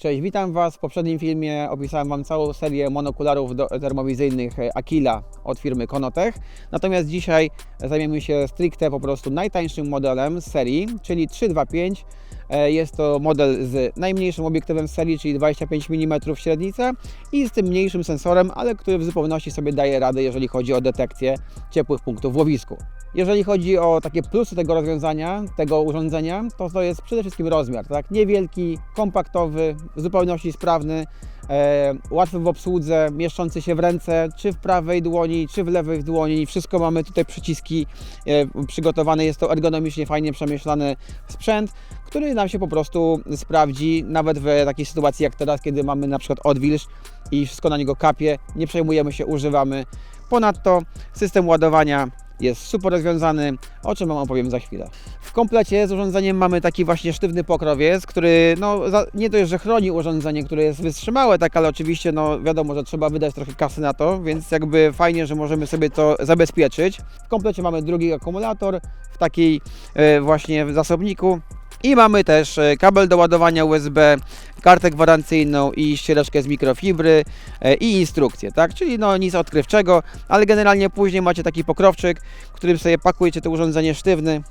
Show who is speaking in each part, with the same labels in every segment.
Speaker 1: Cześć, witam Was. W poprzednim filmie opisałem Wam całą serię monokularów termowizyjnych e, Aquila od firmy Konotech. Natomiast dzisiaj zajmiemy się stricte po prostu najtańszym modelem z serii, czyli 325. E, Jest to model z najmniejszym obiektywem z serii, czyli 25 mm średnica i z tym mniejszym sensorem, ale który w zupełności sobie daje radę, jeżeli chodzi o detekcję ciepłych punktów w łowisku. Jeżeli chodzi o takie plusy tego rozwiązania, tego urządzenia, to to jest przede wszystkim rozmiar, tak? Niewielki, kompaktowy, w zupełności sprawny, e, łatwy w obsłudze, mieszczący się w ręce, czy w prawej dłoni, czy w lewej dłoni. Wszystko mamy tutaj przyciski e, przygotowane. Jest to ergonomicznie fajnie przemyślany sprzęt, który nam się po prostu sprawdzi, nawet w takiej sytuacji jak teraz, kiedy mamy na przykład odwilż i wszystko na niego kapie, nie przejmujemy się, używamy. Ponadto system ładowania jest super rozwiązany, o czym Wam opowiem za chwilę. W komplecie z urządzeniem mamy taki właśnie sztywny pokrowiec, który no, nie dość, że chroni urządzenie, które jest wytrzymałe, tak, ale oczywiście no, wiadomo, że trzeba wydać trochę kasy na to, więc jakby fajnie, że możemy sobie to zabezpieczyć. W komplecie mamy drugi akumulator w takiej e, właśnie zasobniku. I mamy też e, kabel do ładowania USB, kartę gwarancyjną i ściereczkę z mikrofibry e, i instrukcję, tak? Czyli no nic odkrywczego, ale generalnie później macie taki pokrowczyk, którym sobie pakujecie to urządzenie sztywny,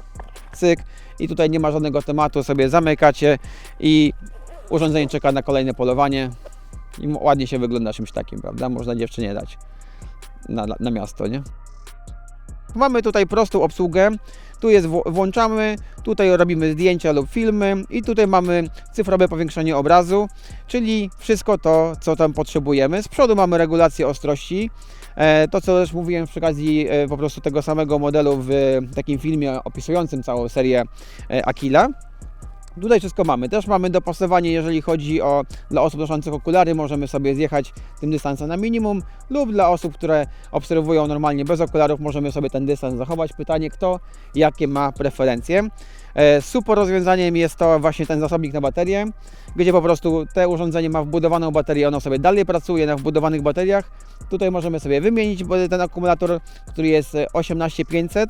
Speaker 1: cyk i tutaj nie ma żadnego tematu, sobie zamykacie i urządzenie czeka na kolejne polowanie i ładnie się wygląda czymś takim, prawda? Można dziewczynie dać na, na miasto, nie? Mamy tutaj prostą obsługę. Tu jest wł- włączamy, tutaj robimy zdjęcia lub filmy i tutaj mamy cyfrowe powiększenie obrazu, czyli wszystko to, co tam potrzebujemy. Z przodu mamy regulację ostrości. E, To, co też mówiłem przy okazji e, po prostu tego samego modelu w takim filmie opisującym całą serię e, Aquila. Tutaj wszystko mamy. Też mamy dopasowanie, jeżeli chodzi o dla osób noszących okulary, możemy sobie zjechać tym dystansem na minimum, lub dla osób, które obserwują normalnie bez okularów, możemy sobie ten dystans zachować. Pytanie, kto jakie ma preferencje. E, Super rozwiązaniem jest to właśnie ten zasobnik na baterię, gdzie po prostu te urządzenie ma wbudowaną baterię, ono sobie dalej pracuje na wbudowanych bateriach. Tutaj możemy sobie wymienić ten akumulator, który jest e, 18500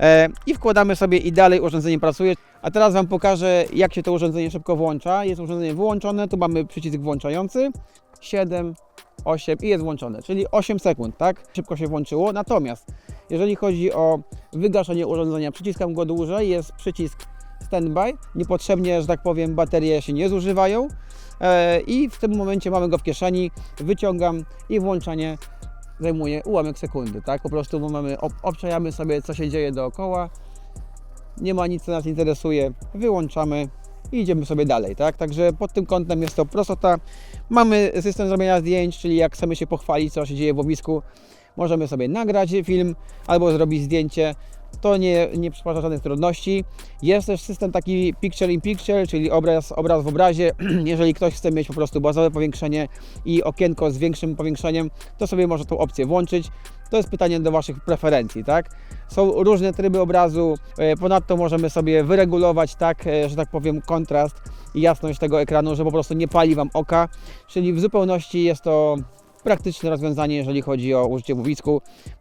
Speaker 1: e, i wkładamy sobie i dalej urządzenie pracuje. A teraz Wam pokażę, jak się to urządzenie szybko włącza. Jest urządzenie wyłączone, tu mamy przycisk włączający, 7, 8 i jest włączone, czyli 8 sekund, tak? Szybko się włączyło. Natomiast jeżeli chodzi o wygaszenie urządzenia, przyciskam go dłużej, jest przycisk standby. Niepotrzebnie, że tak powiem, baterie się nie zużywają. E, I w tym momencie mamy go w kieszeni, wyciągam i włączanie zajmuje ułamek sekundy, tak? Po prostu mamy, ob- obczajamy sobie, co się dzieje dookoła. Nie ma nic, co nas interesuje. Wyłączamy i idziemy sobie dalej, tak? Także pod tym kątem jest to prostota. Mamy system zrobienia zdjęć, czyli jak chcemy się pochwalić, co się dzieje w łowisku, możemy sobie nagrać film albo zrobić zdjęcie. To nie, nie przysparza żadnych trudności. Jest też system taki picture in picture, czyli obraz, obraz w obrazie. Jeżeli ktoś chce mieć po prostu bazowe powiększenie i okienko z większym powiększeniem, to sobie może tą opcję włączyć. To jest pytanie do Waszych preferencji, tak? Są różne tryby obrazu, e, ponadto możemy sobie wyregulować tak, e, że tak powiem, kontrast i jasność tego ekranu, że po prostu nie pali Wam oka, czyli w zupełności jest to praktyczne rozwiązanie, jeżeli chodzi o użycie w.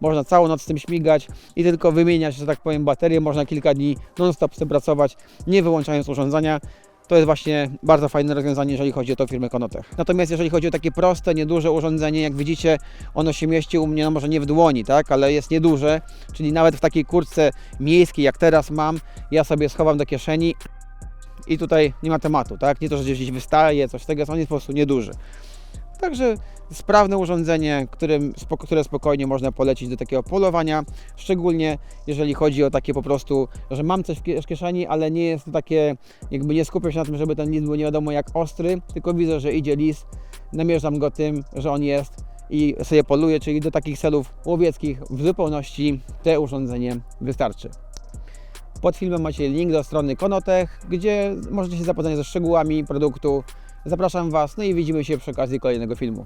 Speaker 1: Można całą noc z tym śmigać i tylko wymieniać, że tak powiem, baterię. Można kilka dni non-stop z tym pracować, nie wyłączając urządzenia. To jest właśnie bardzo fajne rozwiązanie, jeżeli chodzi o tą firmę Konotech. Natomiast jeżeli chodzi o takie proste, nieduże urządzenie, jak widzicie, ono się mieści u mnie, no może nie w dłoni, tak, ale jest nieduże, czyli nawet w takiej kurtce miejskiej, jak teraz mam, ja sobie schowam do kieszeni i tutaj nie ma tematu, tak, nie to, że gdzieś wystaje, coś tego, on jest po prostu nieduży. Także sprawne urządzenie, którym, które spokojnie można polecić do takiego polowania, szczególnie jeżeli chodzi o takie po prostu, że mam coś w kie- w kieszeni, ale nie jest to takie, jakby nie skupiam się na tym, żeby ten list był nie wiadomo jak ostry, tylko widzę, że idzie list, namierzam go tym, że on jest i sobie poluję, czyli do takich celów łowieckich w zupełności te urządzenie wystarczy. Pod filmem macie link do strony Konotech, gdzie możecie się zapoznać ze szczegółami produktu. Zapraszam Was, no i widzimy się przy okazji kolejnego filmu.